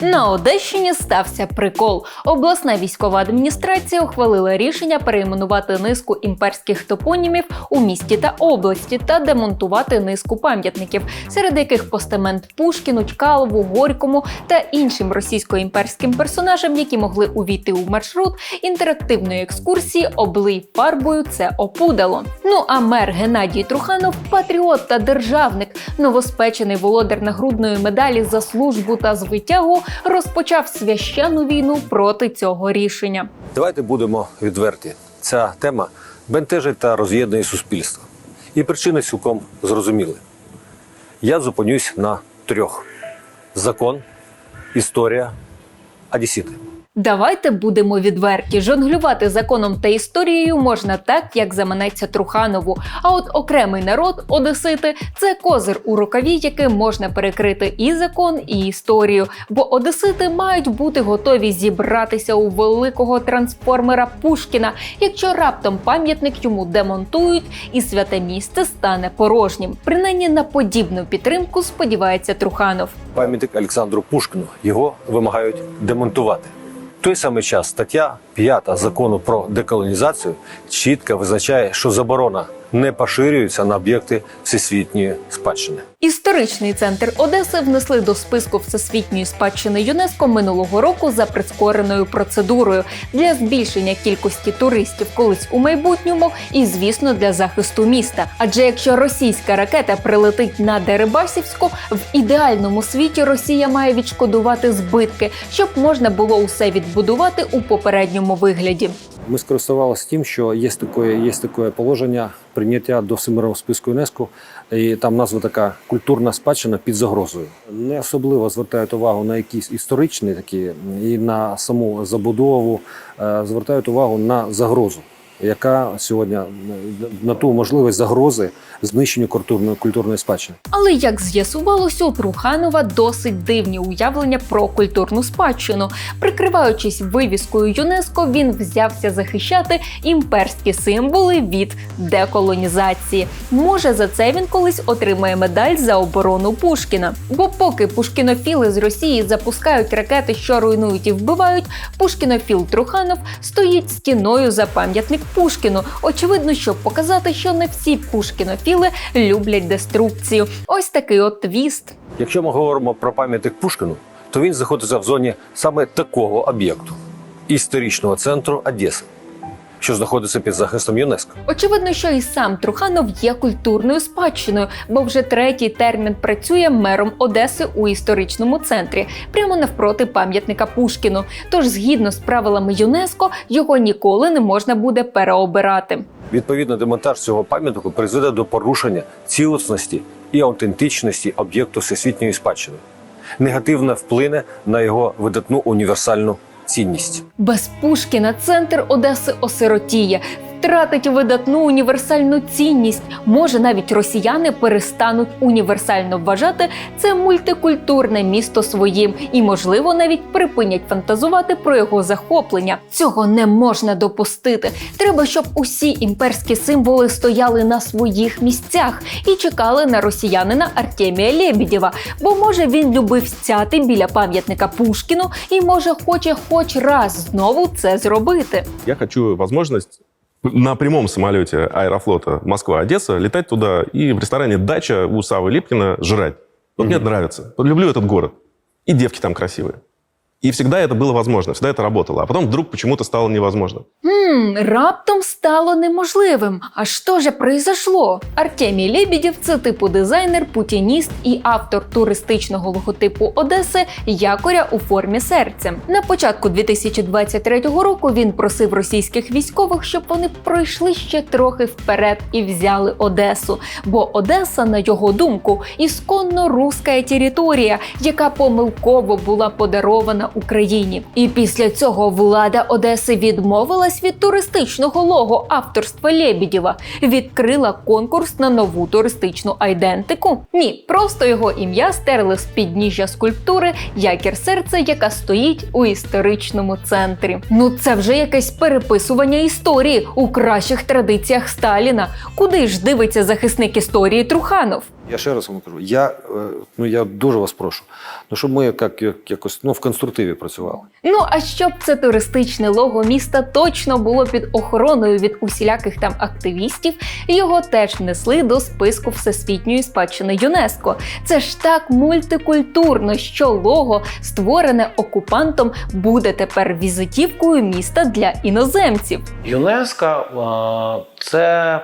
На Одещині стався прикол. Обласна військова адміністрація ухвалила рішення перейменувати низку імперських топонімів у місті та області та демонтувати низку пам'ятників, серед яких постамент Пушкіну, Чкалову, Горькому та іншим російсько-імперським персонажам, які могли увійти у маршрут інтерактивної екскурсії облий фарбою це опудало. Ну а мер Геннадій Труханов патріот та державник, новоспечений володар нагрудної медалі за службу та звитягу, розпочав священну війну проти цього рішення. Давайте будемо відверті. Ця тема бентежить та роз'єднує суспільство. І причини цілком зрозуміли. Я зупинюсь на трьох: закон, історія, одесіти. Давайте будемо відверті. Жонглювати законом та історією можна так, як заманеться Труханову. А от окремий народ, одесити, це козир у рукаві, яким можна перекрити і закон, і історію. Бо одесити мають бути готові зібратися у великого трансформера Пушкіна, якщо раптом пам'ятник йому демонтують, і святе місце стане порожнім. Принаймні на подібну підтримку сподівається Труханов. Пам'ятник Олександру Пушкіну його вимагають демонтувати. Той самий час стаття 5 закону про деколонізацію чітко визначає, що заборона не поширюється на об'єкти всесвітньої спадщини. Історичний центр Одеси внесли до списку всесвітньої спадщини ЮНЕСКО минулого року за прискореною процедурою для збільшення кількості туристів колись у майбутньому і, звісно, для захисту міста. Адже якщо російська ракета прилетить на Дерибасівську, в ідеальному світі Росія має відшкодувати збитки, щоб можна було усе відбудувати у попередньому вигляді. Ми скористувалися тим, що є таке, є таке положення прийняття до Всемирного списку ЮНЕСКО, і там назва така культурна спадщина під загрозою. Не особливо звертають увагу на якісь історичні такі і на саму забудову, е, звертають увагу на загрозу, яка сьогодні е, на ту можливість загрози знищенню культурної культурної спадщини. Але як з'ясувалося, у Труханова досить дивні уявлення про культурну спадщину. Прикриваючись вивіскою ЮНЕСКО, він взявся захищати імперські символи від деколонізації. Може, за це він колись отримає медаль за оборону Пушкіна. Бо поки пушкінофіли з Росії запускають ракети, що руйнують і вбивають, пушкінофіл Труханов стоїть стіною за пам'ятник Пушкіну. Очевидно, щоб показати, що не всі пушкінофіли люблять деструкцію. Ось такий от твіст. Якщо ми говоримо про пам'ятник Пушкіну, то він знаходиться в зоні саме такого об'єкту історичного центру Одеси, що знаходиться під захистом ЮНЕСКО. Очевидно, що і сам Труханов є культурною спадщиною, бо вже третій термін працює мером Одеси у історичному центрі, прямо навпроти пам'ятника Пушкіну. Тож, згідно з правилами ЮНЕСКО, його ніколи не можна буде переобирати. Відповідно, демонтаж цього пам'ятнику призведе до порушення цілісності і аутентичності об'єкту всесвітньої спадщини, негативно вплине на його видатну універсальну цінність. Без Пушкіна центр Одеси осиротіє. Втратить видатну універсальну цінність. Може, навіть росіяни перестануть універсально вважати це мультикультурне місто своїм і, можливо, навіть припинять фантазувати про його захоплення. Цього не можна допустити. Треба, щоб усі імперські символи стояли на своїх місцях і чекали на росіянина Артемія Лебідєва. Бо може він любив стяти біля пам'ятника Пушкіну і може хоче хоч раз знову це зробити. Я хочу возможность на прямом самолете аэрофлота Москва-Одесса летать туда и в ресторане «Дача» у Савы Липкина жрать. Вот мне нравится. Вот люблю этот город. И девки там красивые. И всегда это было возможно, всегда это работало. А потом вдруг почему-то стало невозможно. Хм, раптом стало неможливим. А що же произошло? Артемій Лебідєв – це типу дизайнер, путініст і автор туристичного логотипу Одеси якоря у формі серця. На початку 2023 року він просив російських військових, щоб вони пройшли ще трохи вперед і взяли Одесу. Бо Одеса, на його думку, ісконно руська територія, яка помилково була подарована Україні. І після цього влада Одеси відмовилась від туристичного лого авторства Лебідєва, відкрила конкурс на нову туристичну айдентику. Ні, просто його ім'я стерли з підніжжя скульптури якір серця, яка стоїть у історичному центрі. Ну це вже якесь переписування історії у кращих традиціях Сталіна. Куди ж дивиться захисник історії Труханов? Я ще раз вам кажу, я, е, ну, я дуже вас прошу, ну, щоб ми як, як, якось ну, в конструктиві працювали. Ну а щоб це туристичне лого міста точно було під охороною від усіляких там активістів, його теж внесли до списку всесвітньої спадщини ЮНЕСКо. Це ж так мультикультурно, що лого, створене окупантом, буде тепер візитівкою міста для іноземців. ЮНЕСКО це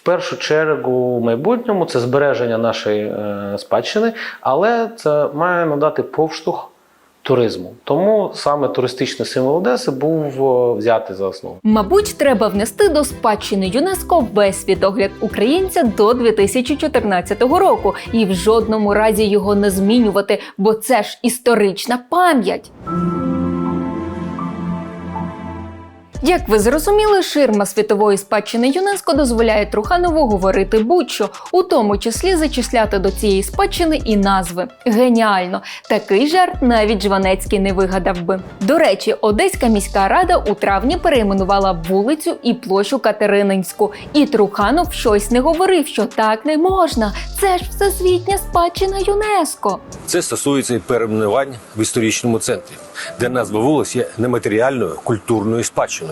в першу чергу в майбутньому це збереження нашої е, спадщини, але це має надати поштовх туризму. Тому саме туристичний символ Одеси був е, взятий за основу. Мабуть, треба внести до спадщини ЮНЕСКо весь світогляд українця до 2014 року і в жодному разі його не змінювати, бо це ж історична пам'ять. Як ви зрозуміли, ширма світової спадщини ЮНЕСКО дозволяє Труханову говорити будь-що, у тому числі зачисляти до цієї спадщини і назви. Геніально! Такий жарт навіть Жванецький не вигадав би. До речі, Одеська міська рада у травні перейменувала вулицю і площу Катерининську. І Труханов щось не говорив, що так не можна. Це ж всесвітня спадщина ЮНЕСКО. Це стосується перейменувань в історичному центрі, де назва вулиць є нематеріальною культурною спадщиною,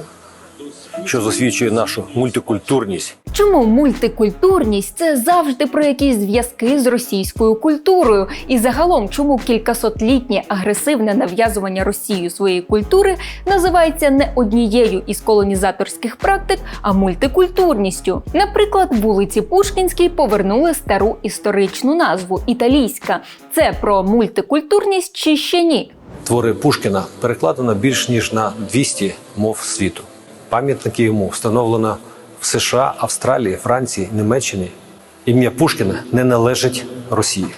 що засвідчує нашу мультикультурність Чому мультикультурність це завжди про якісь зв'язки з російською культурою? І загалом, чому кількасотлітнє агресивне нав'язування Росією своєї культури називається не однією із колонізаторських практик, а мультикультурністю? Наприклад, вулиці Пушкінській повернули стару історичну назву італійська. Це про мультикультурність чи ще ні? твори Пушкіна перекладено більш ніж на 200 мов світу. Пам'ятники йому встановлено в США, Австралії, Франції, Німеччині. Ім'я Пушкіна не належить Росії,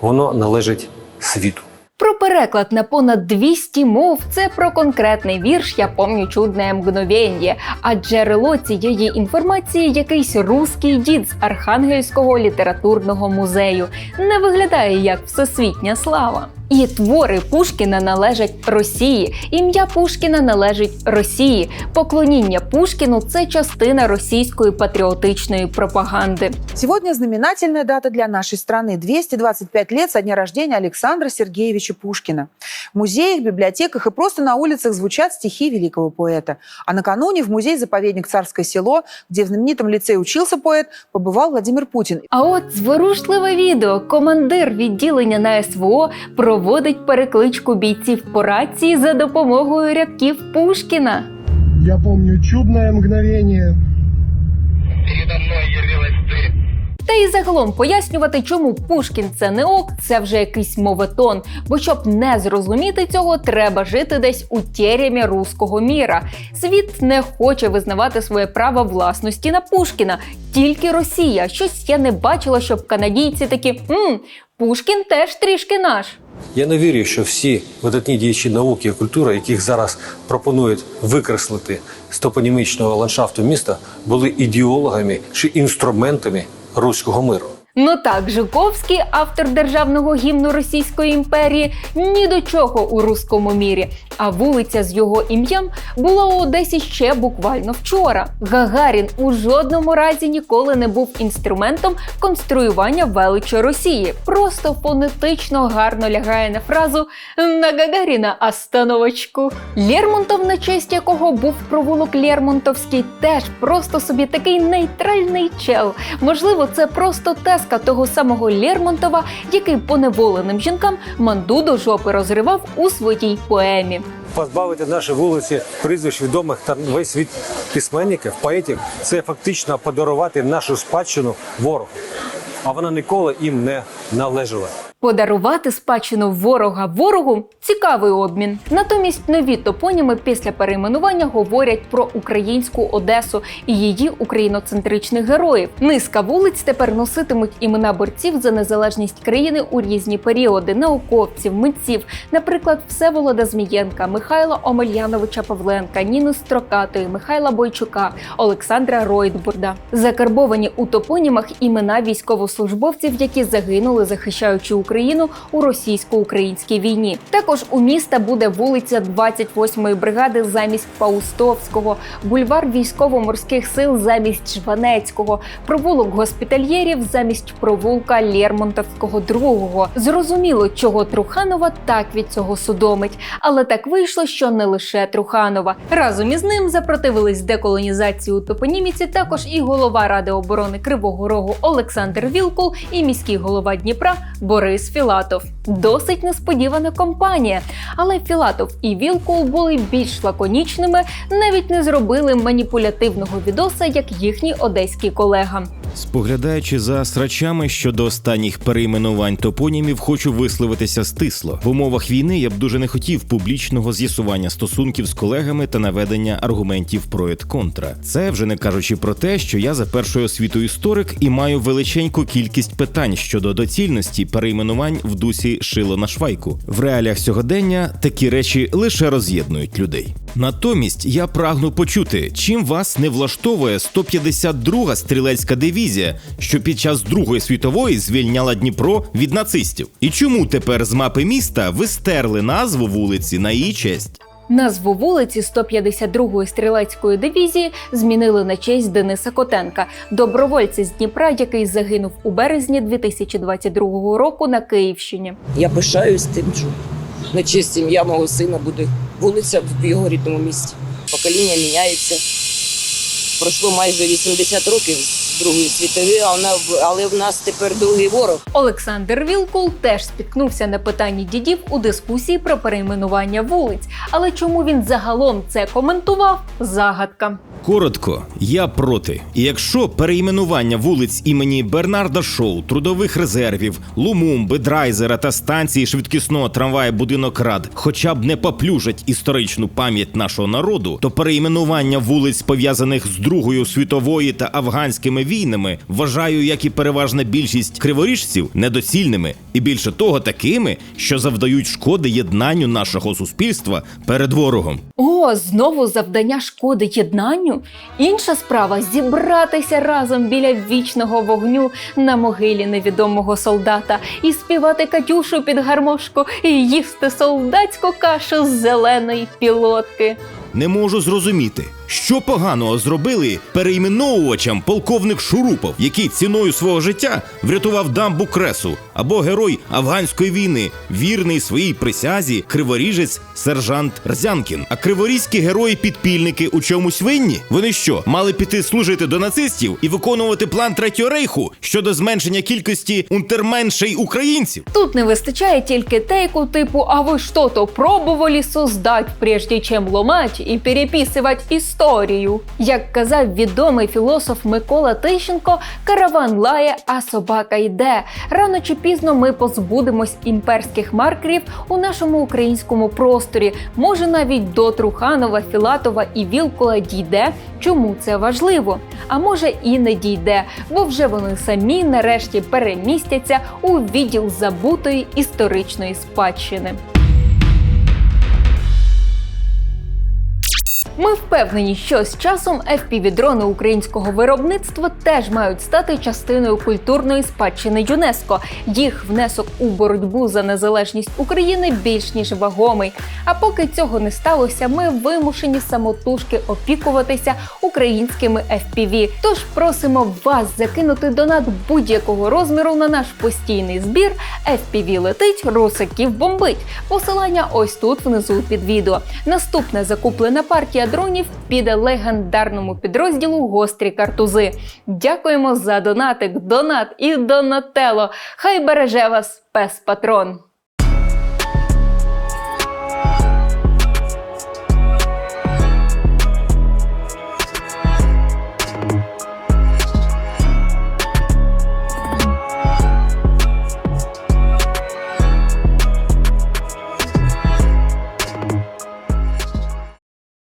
воно належить світу. Про переклад на понад 200 мов це про конкретний вірш Я помню чудне мгновенье. А джерело цієї інформації якийсь руський дід з Архангельського літературного музею. Не виглядає як всесвітня слава. І твори Пушкіна належать Росії. Ім'я Пушкіна належить Росії. Поклоніння Пушкіну це частина російської патріотичної пропаганди. Сегодня знаменательная дата для нашей страны. 225 лет со дня рождения Александра Сергеевича Пушкина. В музеях, библиотеках и просто на улицах звучат стихи великого поэта. А накануне в музей-заповедник «Царское село», где в знаменитом лицее учился поэт, побывал Владимир Путин. А от зворушливе відео командир відділення на СВО проводить перекличку бійців по рації за допомогою рядків Пушкіна. Я помню чудное мгновение. Та і загалом пояснювати, чому Пушкін це не ок, це вже якийсь моветон. Бо щоб не зрозуміти цього, треба жити десь у тєрямі руського міра. Світ не хоче визнавати своє право власності на Пушкіна, тільки Росія. Щось я не бачила, щоб канадійці такі «Мм, Пушкін теж трішки наш. Я не вірю, що всі видатні діячі науки і культури, яких зараз пропонують викреслити з топонімічного ландшафту міста, були ідеологами чи інструментами руського миру. Ну так, Жуковський, автор державного гімну Російської імперії, ні до чого у руському мірі. А вулиця з його ім'ям була у Одесі ще буквально вчора. Гагарін у жодному разі ніколи не був інструментом конструювання величі Росії. Просто фонетично гарно лягає на фразу на Гагаріна остановочку. Лермонтов, на честь якого був провулок Лермонтовський, теж просто собі такий нейтральний чел. Можливо, це просто теска того самого Лермонтова, який поневоленим жінкам манду до жопи розривав у своїй поемі. Позбавити наші вулиці прізвищ відомих та весь світ письменників, поетів це фактично подарувати нашу спадщину ворогу. А вона ніколи їм не належала. Подарувати спадщину ворога ворогу цікавий обмін. Натомість нові топоніми після перейменування говорять про українську Одесу і її україноцентричних героїв. Низка вулиць тепер носитимуть імена борців за незалежність країни у різні періоди, науковців, митців, наприклад, Всеволода Змієнка, Михайла Омельяновича Павленка, Ніни Строкатої, Михайла Бойчука, Олександра Ройтбурда. Закарбовані у топонімах імена військовослужбовців, які загинули, захищаючи Україну. Україну у російсько-українській війні. Також у міста буде вулиця 28-ї бригади замість Паустовського, бульвар військово-морських сил замість Жванецького, провулок госпітальєрів замість провулка Лермонтовського другого. Зрозуміло, чого Труханова так від цього судомить, але так вийшло, що не лише Труханова. Разом із ним запротивились деколонізації у топоніміці також і голова Ради оборони Кривого Рогу Олександр Вілкул і міський голова Дніпра Борис Філатов. Досить несподівана компанія. Але Філатов і Вілкул були більш лаконічними, навіть не зробили маніпулятивного відоса, як їхній одеський колега. Споглядаючи за срачами щодо останніх перейменувань топонімів, хочу висловитися стисло. В умовах війни я б дуже не хотів публічного з'ясування стосунків з колегами та наведення аргументів про контра. Це вже не кажучи про те, що я за першою освітою історик і маю величеньку кількість питань щодо доцільності перейменувань в дусі шило на швайку. В реаліях сьогодення такі речі лише роз'єднують людей. Натомість я прагну почути, чим вас не влаштовує 152-га стрілецька дивізія, що під час Другої світової звільняла Дніпро від нацистів. І чому тепер з мапи міста ви стерли назву вулиці на її честь? Назву вулиці 152-ї стрілецької дивізії змінили на честь Дениса Котенка, добровольця з Дніпра, який загинув у березні 2022 року на Київщині. Я пишаюсь тим, що на честь ім'я мого сина буде вулиця в його рідному місті. Покоління міняється. Пройшло майже 80 років Другої світової, а вона в- але в нас тепер другий ворог. Олександр Вілкул теж спіткнувся на питанні дідів у дискусії про перейменування вулиць. Але чому він загалом це коментував? Загадка. Коротко, я проти. І якщо перейменування вулиць імені Бернарда Шоу, трудових резервів, Лумумби, Драйзера та станції швидкісного трамвая будинок рад хоча б не поплюжать історичну пам'ять нашого народу, то перейменування вулиць, пов'язаних з Другою світовою та афганськими війнами, вважаю, як і переважна більшість криворіжців, недоцільними і більше того, такими, що завдають шкоди єднанню нашого суспільства перед ворогом. О, знову завдання шкоди єднанню. Інша справа зібратися разом біля вічного вогню на могилі невідомого солдата і співати Катюшу під гармошку і їсти солдатську кашу з зеленої пілотки. Не можу зрозуміти, що поганого зробили перейменовувачам полковник Шурупов, який ціною свого життя врятував дамбу кресу, або герой афганської війни, вірний своїй присязі, криворіжець сержант Рзянкін. А криворізькі герої-підпільники у чомусь винні? Вони що, мали піти служити до нацистів і виконувати план третього рейху щодо зменшення кількості унтерменшей українців? Тут не вистачає тільки тейку типу «А ви що-то пробували создать, прежде чим ломать і переписувати історію?» Як казав відомий філософ Микола Тищенко, караван лає, а собака йде. Рано чи пізно ми позбудемось імперських маркерів у нашому українському просторі. Може, навіть до Труханова, Філатова і Вілкула дійде, чому це важливо. А може і не дійде, бо вже вони самі нарешті перемістяться у відділ забутої історичної спадщини. Ми впевнені, що з часом FPV-дрони українського виробництва теж мають стати частиною культурної спадщини ЮНЕСКО. Їх внесок у боротьбу за незалежність України більш ніж вагомий. А поки цього не сталося, ми вимушені самотужки опікуватися українськими FPV. Тож просимо вас закинути донат будь-якого розміру на наш постійний збір. FPV летить, русаків бомбить. Посилання ось тут внизу під відео. Наступна закуплена партія дронів піде легендарному підрозділу гострі картузи. Дякуємо за донатик, донат і донатело. Хай береже вас пес патрон.